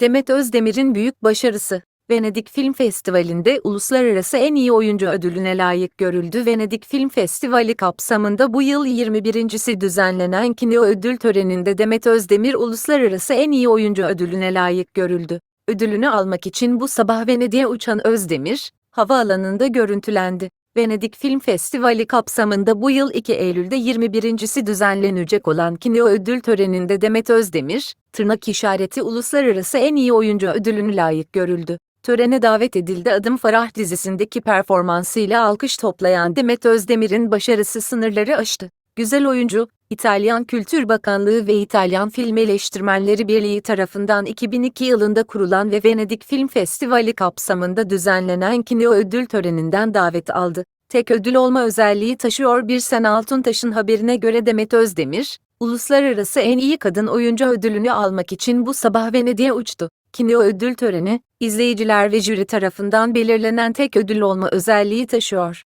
Demet Özdemir'in büyük başarısı. Venedik Film Festivali'nde uluslararası en iyi oyuncu ödülüne layık görüldü. Venedik Film Festivali kapsamında bu yıl 21.si düzenlenen Kino ödül töreninde Demet Özdemir uluslararası en iyi oyuncu ödülüne layık görüldü. Ödülünü almak için bu sabah Venedik'e uçan Özdemir, havaalanında görüntülendi. Venedik Film Festivali kapsamında bu yıl 2 Eylül'de 21.si düzenlenecek olan Kino ödül töreninde Demet Özdemir, tırnak işareti uluslararası en iyi oyuncu ödülünü layık görüldü. Törene davet edildi Adım Farah dizisindeki performansıyla alkış toplayan Demet Özdemir'in başarısı sınırları aştı. Güzel oyuncu, İtalyan Kültür Bakanlığı ve İtalyan Film Eleştirmenleri Birliği tarafından 2002 yılında kurulan ve Venedik Film Festivali kapsamında düzenlenen Kino ödül töreninden davet aldı. Tek ödül olma özelliği taşıyor bir Sen Altuntaş'ın haberine göre Demet Özdemir, uluslararası en iyi kadın oyuncu ödülünü almak için bu sabah Venedik'e uçtu. Kino ödül töreni, izleyiciler ve jüri tarafından belirlenen tek ödül olma özelliği taşıyor.